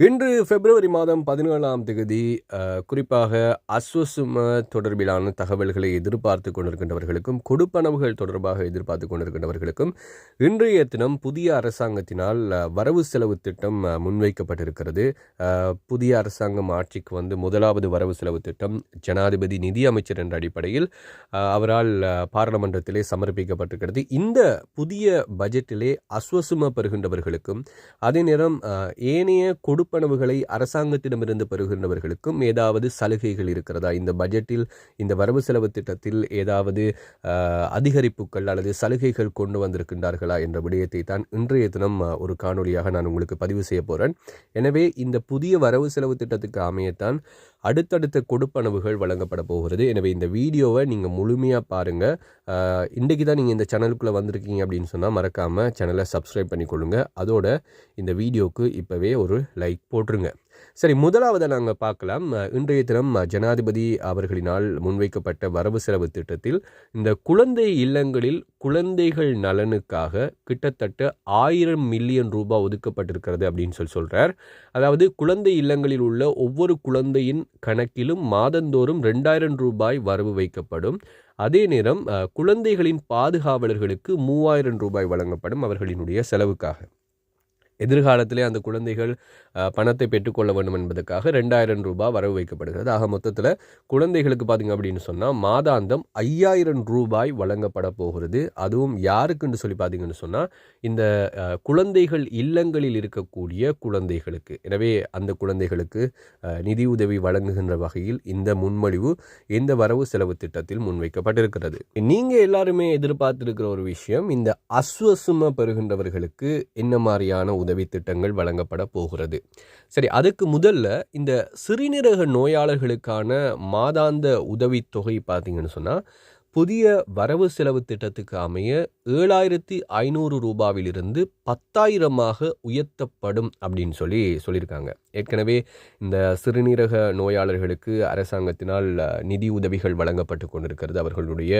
இன்று பிப்ரவரி மாதம் பதினேழாம் தேதி குறிப்பாக அஸ்வசும தொடர்பிலான தகவல்களை எதிர்பார்த்து கொண்டிருக்கின்றவர்களுக்கும் கொடுப்பனவுகள் தொடர்பாக எதிர்பார்த்து கொண்டிருக்கின்றவர்களுக்கும் இன்றைய தினம் புதிய அரசாங்கத்தினால் வரவு செலவு திட்டம் முன்வைக்கப்பட்டிருக்கிறது. புதிய அரசாங்கம் ஆட்சிக்கு வந்து முதலாவது வரவு செலவு திட்டம் ஜனாதிபதி நிதி அமைச்சர் என்ற அடிப்படையில் அவரால் பாராளுமன்றத்திலே சமர்ப்பிக்கப்பட்டிருக்கிறது. இந்த புதிய பட்ஜெட்டிலே அஸ்வசும பெறுகின்றவர்களுக்கும் அதே நேரம் ஏனைய கொடு கொடுப்பனவுகளை அரசாங்கத்திடமிருந்து பெறுகின்றவர்களுக்கும் ஏதாவது சலுகைகள் இருக்கிறதா? இந்த பட்ஜெட்டில் இந்த வரவு செலவு திட்டத்தில் ஏதாவது அதிகரிப்புகள் அல்லது சலுகைகள் கொண்டு வந்திருக்கின்றார்களா என்ற விடயத்தை தான் இன்றைய தினம் ஒரு காணொளியாக நான் உங்களுக்கு பதிவு செய்ய போகிறேன் எனவே இந்த புதிய வரவு செலவு திட்டத்துக்கு அமையத்தான் அடுத்தடுத்த கொடுப்பனவுகள் வழங்கப்பட போகிறது. எனவே இந்த வீடியோவை நீங்கள் முழுமையாக பாருங்கள் இன்றைக்கி தான் நீங்கள் இந்த சேனலுக்குள்ளே வந்திருக்கீங்க அப்படின்னு சொன்னால் மறக்காமல் சேனலை சப்ஸ்கிரைப் பண்ணிக்கொள்ளுங்க. அதோட இந்த வீடியோவுக்கு இப்போவே ஒரு லைக் போட்டுருங்க. சரி முதலாவதை நாங்கள் பார்க்கலாம் இன்றைய தினம் ஜனாதிபதி அவர்களினால் முன்வைக்கப்பட்ட வரவு செலவு திட்டத்தில் இந்த குழந்தை இல்லங்களில் குழந்தைகள் நலனுக்காக கிட்டத்தட்ட ஆயிரம் மில்லியன் ரூபாய் ஒதுக்கப்பட்டிருக்கிறது அப்படின்னு சொல்லி சொல்கிறார் அதாவது குழந்தை இல்லங்களில் உள்ள ஒவ்வொரு குழந்தையின் கணக்கிலும் மாதந்தோறும் ரெண்டாயிரம் ரூபாய் வரவு வைக்கப்படும். அதே நேரம் குழந்தைகளின் பாதுகாவலர்களுக்கு மூவாயிரம் ரூபாய் வழங்கப்படும் அவர்களினுடைய செலவுக்காக. எதிர்காலத்திலே அந்த குழந்தைகள் பணத்தை பெற்றுக்கொள்ள வேண்டும் என்பதற்காக ரெண்டாயிரம் ரூபாய் வரவு வைக்கப்படுகிறது. ஆக மொத்தத்தில் குழந்தைகளுக்கு பார்த்தீங்க அப்படின்னு சொன்னால் மாதாந்தம் ஐயாயிரம் ரூபாய் வழங்கப்பட போகிறது. அதுவும் யாருக்குன்னு சொல்லி பார்த்தீங்கன்னு சொன்னால் இந்த குழந்தைகள் இல்லங்களில் இருக்கக்கூடிய குழந்தைகளுக்கு. எனவே அந்த குழந்தைகளுக்கு நிதி உதவி வழங்குகின்ற வகையில் இந்த முன்மொழிவு இந்த வரவு செலவு திட்டத்தில் முன்வைக்கப்பட்டிருக்கிறது. நீங்கள் எல்லாருமே எதிர்பார்த்திருக்கிற ஒரு விஷயம் இந்த அஸ்வசும பெறுகின்றவர்களுக்கு என்ன மாதிரியான உதவி திட்டங்கள் வழங்கப்பட போகிறது. சரி அதுக்கு முதல்ல இந்த சிறுநீரக நோயாளர்களுக்கான மாதாந்த உதவித்தொகை பார்த்தீங்கன்னு சொன்னால் புதிய வரவு செலவு திட்டத்துக்கு அமைய ஏழாயிரத்தி ஐநூறு ரூபாவிலிருந்து பத்தாயிரமாக உயர்த்தப்படும் அப்படின்னு சொல்லி சொல்லியிருக்காங்க. ஏற்கனவே இந்த சிறுநீரக நோயாளர்களுக்கு அரசாங்கத்தினால் நிதி உதவிகள் வழங்கப்பட்டு கொண்டிருக்கிறது. அவர்களுடைய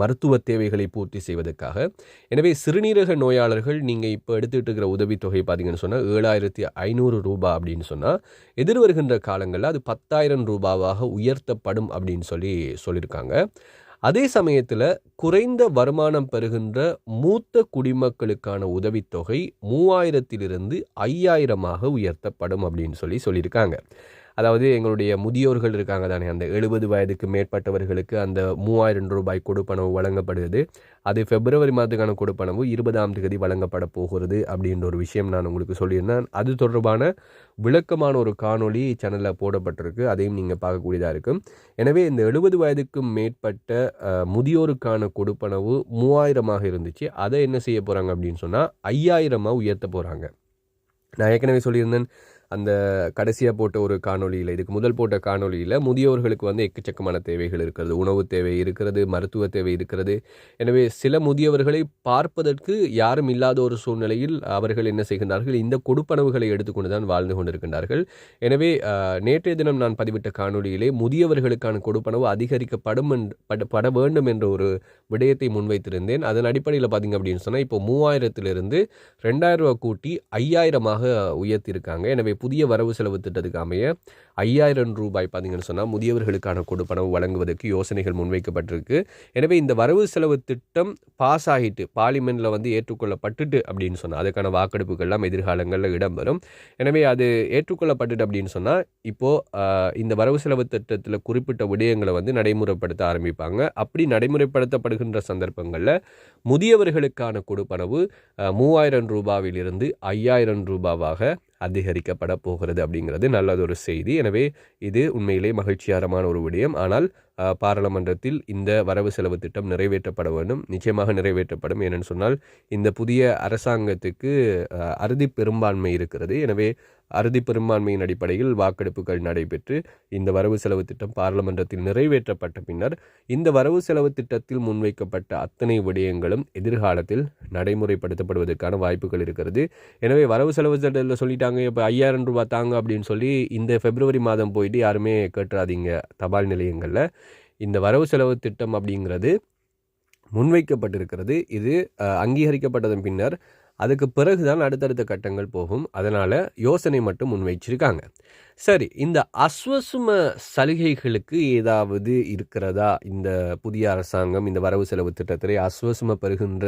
மருத்துவ தேவைகளை பூர்த்தி செய்வதற்காக. எனவே சிறுநீரக நோயாளர்கள் நீங்கள் இப்போ எடுத்துகிட்டு இருக்கிற உதவித்தொகை பார்த்தீங்கன்னு சொன்னால் ஏழாயிரத்தி ஐநூறு ரூபாய் அப்படின்னு சொன்னால் எதிர்வருகின்ற காலங்களில் அது பத்தாயிரம் ரூபாவாக உயர்த்தப்படும் அப்படின்னு சொல்லி சொல்லியிருக்காங்க. அதே சமயத்தில் குறைந்த வருமானம் பெறுகின்ற மூத்த குடிமக்களுக்கான உதவித்தொகை மூவாயிரத்திலிருந்து ஐயாயிரமாக உயர்த்தப்படும் அப்படின்னு சொல்லி சொல்லியிருக்காங்க. அதாவது எங்களுடைய முதியோர்கள் இருக்காங்க தானே அந்த எழுபது வயதுக்கு மேற்பட்டவர்களுக்கு அந்த மூவாயிரம் ரூபாய் கொடுப்பனவு வழங்கப்படுது அது பிப்ரவரி மாதத்துக்கான கொடுப்பனவு இருபதாம் தேதி வழங்கப்பட போகிறது அப்படின்ற ஒரு விஷயம் நான் உங்களுக்கு சொல்லியிருந்தேன். அது தொடர்பான விளக்கமான ஒரு காணொளி சேனலில் போடப்பட்டிருக்கு. அதையும் நீங்கள் பார்க்கக்கூடியதாக இருக்கும். எனவே இந்த எழுபது வயதுக்கும் மேற்பட்ட முதியோருக்கான கொடுப்பனவு மூவாயிரமாக இருந்துச்சு. அதை என்ன செய்ய போகிறாங்க அப்படின்னு சொன்னால் ஐயாயிரமாக உயர்த்த போகிறாங்க நான் ஏற்கனவே சொல்லியிருந்தேன் அந்த கடைசியாக போட்ட ஒரு காணொளியில் இதுக்கு முதல் போட்ட காணொலியில் முதியோர்களுக்கு வந்து எக்கச்சக்கமான தேவைகள் இருக்கிறது. உணவு தேவை இருக்கிறது மருத்துவ தேவை இருக்கிறது. எனவே சில முதியவர்களை பார்ப்பதற்கு யாரும் இல்லாத ஒரு சூழ்நிலையில் அவர்கள் என்ன செய்கின்றார்கள்? இந்த கொடுப்பனவுகளை எடுத்துக்கொண்டு தான் வாழ்ந்து கொண்டிருக்கின்றார்கள். எனவே நேற்றைய தினம் நான் பதிவிட்ட காணொலியிலே முதியவர்களுக்கான கொடுப்பனவு அதிகரிக்கப்படும் பட- பட வேண்டும் என்ற ஒரு விடயத்தை முன்வைத்திருந்தேன். அதன் அடிப்படையில் பார்த்தீங்க அப்படின்னு சொன்னால் இப்போ மூவாயிரத்திலிருந்து ரெண்டாயிரம் ரூபா கூட்டி ஐயாயிரமாக உயர்த்தியிருக்காங்க. எனவே புதிய வரவு செலவு திட்டத்துக்கு அமைய ஐயாயிரம் ரூபாய் பார்த்தீங்கன்னு சொன்னால் முதியவர்களுக்கான கொடுப்பனவு வழங்குவதற்கு யோசனைகள் முன்வைக்கப்பட்டிருக்கு. எனவே இந்த வரவு செலவு திட்டம் பாஸ் ஆகிட்டு பார்லிமெண்ட்டில் வந்து ஏற்றுக்கொள்ளப்பட்டுட்டு அப்படின்னு சொன்னால் அதுக்கான வாக்கெடுப்புகள்லாம் எதிர்காலங்களில் இடம்பெறும். எனவே அது ஏற்றுக்கொள்ளப்பட்டுட்டு அப்படின்னு சொன்னால் இப்போது இந்த வரவு செலவு திட்டத்தில் குறிப்பிட்ட விடயங்களை வந்து நடைமுறைப்படுத்த ஆரம்பிப்பாங்க. அப்படி நடைமுறைப்படுத்தப்படுகின்ற சந்தர்ப்பங்களில் முதியவர்களுக்கான கொடுப்பனவு மூவாயிரம் ரூபாவிலிருந்து ஐயாயிரம் ரூபாவாக அதிகரிக்கப்பட போகிறது அப்படிங்கிறது நல்லதொரு செய்தி. எனவே இது உண்மையிலே மகிழ்ச்சிகரமான ஒரு விடயம். ஆனால் பாராளுமன்றத்தில் இந்த வரவு செலவு திட்டம் நிறைவேற்றப்பட வேண்டும் நிச்சயமாக நிறைவேற்றப்படும். ஏனென்னு சொன்னால் இந்த புதிய அரசாங்கத்துக்கு அறுதி பெரும்பான்மை இருக்கிறது. எனவே அறுதி பெரும்பான்மையின் அடிப்படையில் வாக்கெடுப்புகள் நடைபெற்று இந்த வரவு செலவு திட்டம் பாராளுமன்றத்தில் நிறைவேற்றப்பட்ட பின்னர் இந்த வரவு செலவு திட்டத்தில் முன்வைக்கப்பட்ட அத்தனை விடயங்களும் எதிர்காலத்தில் நடைமுறைப்படுத்தப்படுவதற்கான வாய்ப்புகள் இருக்கிறது. எனவே வரவு செலவு திட்டத்தில் சொல்லிட்டாங்க இப்போ ஐயாயிரம் ரூபாய் தாங்க அப்படின்னு சொல்லி இந்த பிப்ரவரி மாதம் போயிட்டு யாருமே கேட்டுறாதீங்க தபால் நிலையங்களில். இந்த வரவு செலவு திட்டம் அப்படிங்கிறது முன்வைக்கப்பட்டிருக்கிறது. இது அங்கீகரிக்கப்பட்டதன் பின்னர் அதுக்கு பிறகுதான் அடுத்தடுத்த கட்டங்கள் போகும். அதனால் யோசனை மட்டும் முன்வைச்சிருக்காங்க. சரி இந்த அஸ்வசும சலுகைகளுக்கு ஏதாவது இருக்கிறதா? இந்த புதிய அரசாங்கம் இந்த வரவு செலவு திட்டத்திலே அஸ்வசும பெறுகின்ற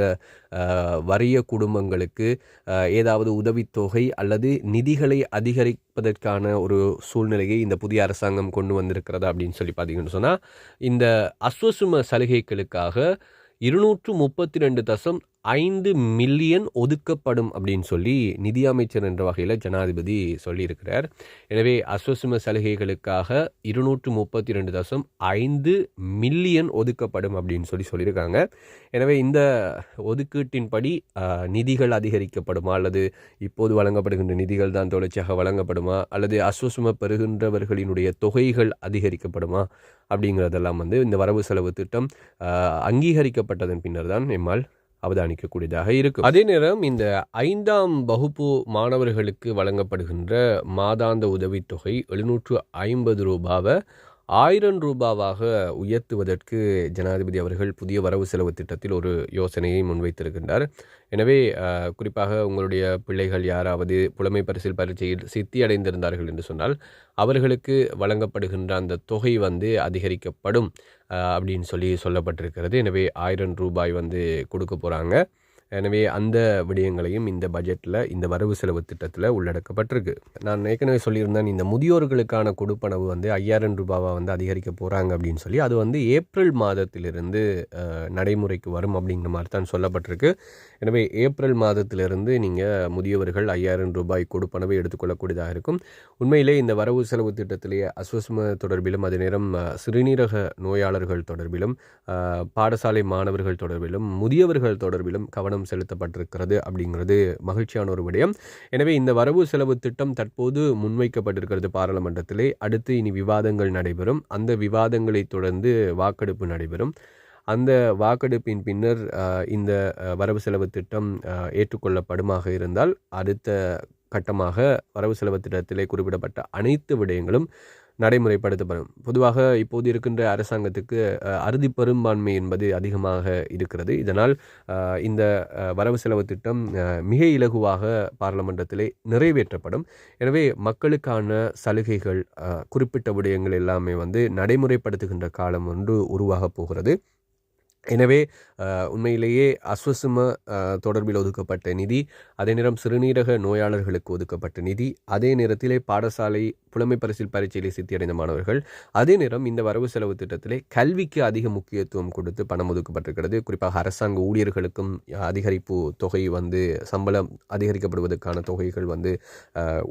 வறிய குடும்பங்களுக்கு ஏதாவது உதவித்தொகை அல்லது நிதிகளை அதிகரிப்பதற்கான ஒரு சூழ்நிலையை இந்த புதிய அரசாங்கம் கொண்டு வந்திருக்கிறதா அப்படின்னு சொல்லி பார்த்தீங்கன்னு சொன்னால் இந்த அஸ்வசும சலுகைகளுக்காக இருநூற்று முப்பத்தி ரெண்டு தசம் ஐந்து மில்லியன் ஒதுக்கப்படும் அப்படின்னு சொல்லி நிதியமைச்சர் என்ற வகையில் ஜனாதிபதி சொல்லியிருக்கிறார். எனவே அஸ்வசும சலுகைகளுக்காக இருநூற்று முப்பத்தி ரெண்டு தசம் ஐந்து மில்லியன் ஒதுக்கப்படும் அப்படின்னு சொல்லி சொல்லியிருக்காங்க. எனவே இந்த ஒதுக்கீட்டின்படி நிதிகள் அதிகரிக்கப்படுமா அல்லது இப்போது வழங்கப்படுகின்ற நிதிகள் தான் தொடர்ச்சியாக வழங்கப்படுமா அல்லது அஸ்வசும பெறுகின்றவர்களினுடைய தொகைகள் அதிகரிக்கப்படுமா அப்படிங்கிறதெல்லாம் வந்து இந்த வரவு செலவு திட்டம் அங்கீகரிக்கப்பட்டதன் பின்னர் தான் எம்மால் அவதானிக்கக்கூடியதாக இருக்கும். அதே நேரம் இந்த ஐந்தாம் வகுப்பு மாணவர்களுக்கு வழங்கப்படுகின்ற மாதாந்த உதவித்தொகை எழுநூற்று ஐம்பது ரூபாவை ஆயிரம் ரூபாவாக உயர்த்துவதற்கு ஜனாதிபதி அவர்கள் புதிய வரவு செலவு திட்டத்தில் ஒரு யோசனையை முன்வைத்திருக்கின்றார். எனவே குறிப்பாக உங்களுடைய பிள்ளைகள் யாராவது புலமை பரிசில் பரீட்சையில் சித்தி அடைந்திருந்தார்கள் என்று சொன்னால் அவர்களுக்கு வழங்கப்படுகின்ற அந்த தொகை வந்து அதிகரிக்கப்படும் அப்படின்னு சொல்லி சொல்லப்பட்டிருக்கிறது. எனவே ஆயிரம் ரூபாய் வந்து கொடுக்க போகிறாங்க எனவே அந்த விடயங்களையும் இந்த பட்ஜெட்டில் இந்த வரவு செலவு திட்டத்தில் உள்ளடக்கப்பட்டிருக்கு. நான் ஏற்கனவே சொல்லியிருந்தேன் இந்த முதியோர்களுக்கான கொடுப்பனவு வந்து ஐயாயிரம் ரூபாவாக வந்து அதிகரிக்க போகிறாங்க அப்படின்னு சொல்லி அது வந்து ஏப்ரல் மாதத்திலிருந்து நடைமுறைக்கு வரும் அப்படிங்கிற மாதிரி தான் சொல்லப்பட்டிருக்கு. எனவே ஏப்ரல் மாதத்திலிருந்து நீங்கள் முதியவர்கள் ஐயாயிரம் ரூபாய் கொடுப்பனவை எடுத்துக்கொள்ளக்கூடியதாக இருக்கும். உண்மையிலே இந்த வரவு செலவு திட்டத்திலேயே அஸ்வஸ்ம தொடர்பிலும் அதே நேரம் சிறுநீரக நோயாளர்கள் தொடர்பிலும் பாடசாலை மாணவர்கள் தொடர்பிலும் முதியவர்கள் தொடர்பிலும் கவனம் செலுத்தப்பட்டிருக்கிறது அப்படிங்கிறது மகிழ்ச்சியான ஒரு விடயம். எனவே இந்த வரவு செலவு திட்டம் தற்போது முன்வைக்கப்பட்டிருக்கிறது பாராளுமன்றத்திலே. அடுத்து இனி விவாதங்கள் நடைபெறும். அந்த விவாதங்களை தொடர்ந்து வாக்கெடுப்பு நடைபெறும். அந்த வாக்கெடுப்பின் பின்னர் இந்த வரவு செலவு திட்டம் ஏற்றுக்கொள்ளப்படுமாக இருந்தால் அடுத்த கட்டமாக வரவு செலவு திட்டத்திலே குறிப்பிடப்பட்ட அனைத்து விடயங்களும் நடைமுறைப்படுத்தப்படும். பொதுவாக இப்போது இருக்கின்ற அரசாங்கத்துக்கு அறுதி பெரும்பான்மை என்பது அதிகமாக இருக்கிறது. இதனால் இந்த வரவு செலவு திட்டம் மிக இலகுவாக பாராளுமன்றத்திலே நிறைவேற்றப்படும். எனவே மக்களுக்கான சலுகைகள் குறிப்பிட்ட விடயங்கள் எல்லாமே வந்து நடைமுறைப்படுத்துகின்ற காலம் ஒன்று உருவாகப் போகிறது. எனவே உண்மையிலேயே அஸ்வசும தொடர்பில் ஒதுக்கப்பட்ட நிதி அதே நேரம் சிறுநீரக நோயாளர்களுக்கு ஒதுக்கப்பட்ட நிதி அதே நேரத்திலே பாடசாலை புலமை பரிசில் பரீட்சையிலே சித்தியடைந்த மாணவர்கள் அதே நேரம் இந்த வரவு செலவு திட்டத்திலே கல்விக்கு அதிக முக்கியத்துவம் கொடுத்து பணம் ஒதுக்கப்பட்டிருக்கிறது. குறிப்பாக அரசாங்க ஊழியர்களுக்கும் அதிகரிப்பு தொகை வந்து சம்பளம் அதிகரிக்கப்படுவதற்கான தொகைகள் வந்து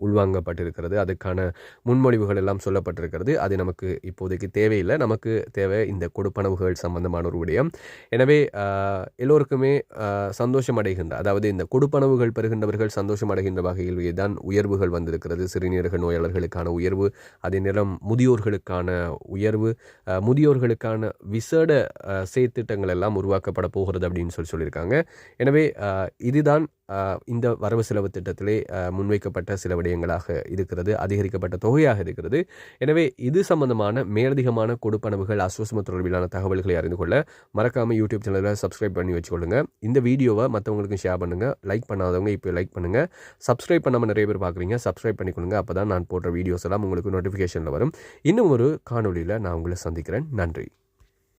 உள்வாங்கப்பட்டிருக்கிறது. அதுக்கான முன்மொழிவுகள் எல்லாம் சொல்லப்பட்டிருக்கிறது. அது நமக்கு இப்போதைக்கு தேவையில்லை. நமக்கு தேவை இந்த கொடுப்பனவுகள் சம்பந்தமான ஒரு விடயம். எனவே எல்லோருக்குமே சந்தோஷம் அடைகின்ற அதாவது இந்த கொடுப்பனவுகள் பெறுகின்றவர்கள் சந்தோஷம் அடைகின்ற வகையிலேயே தான் உயர்வுகள் வந்திருக்கிறது. சிறுநீரக நோயாளர்களுக்கான உயர்வு அதே நேரம் முதியோர்களுக்கான உயர்வு முதியோர்களுக்கான விசேட செய்திட்டங்கள் செயற்திட்டங்கள் எல்லாம் உருவாக்கப்பட போகிறது அப்படின்னு சொல்லி சொல்லியிருக்காங்க. எனவே இதுதான் இந்த வரவு செலவு திட்டத்திலே முன்வைக்கப்பட்ட சில விடயங்களாக இருக்கிறது அதிகரிக்கப்பட்ட தொகையாக இருக்கிறது. எனவே இது சம்பந்தமான மேலதிகமான கொடுப்பனவுகள் அசுவசம தொடர்பிலான தகவல்களை அறிந்து கொள்ள மறக்காமல் யூடியூப் சேனலில் சப்ஸ்கிரைப் பண்ணி வச்சுக்கொள்ளுங்க. இந்த வீடியோவை மற்றவங்களுக்கும் ஷேர் பண்ணுங்கள் லைக் பண்ணாதவங்க இப்போ லைக் பண்ணுங்கள் சப்ஸ்கிரைப் பண்ணாமல் நிறைய பேர் பார்க்குறீங்க சப்ஸ்கிரைப் பண்ணிக்கொள்ளுங்க. அப்போ தான் நான் போடுற வீடியோஸ் எல்லாம் உங்களுக்கு நோட்டிஃபிகேஷனில் வரும். இன்னும் ஒரு காணொலியில் நான் உங்களை சந்திக்கிறேன். நன்றி.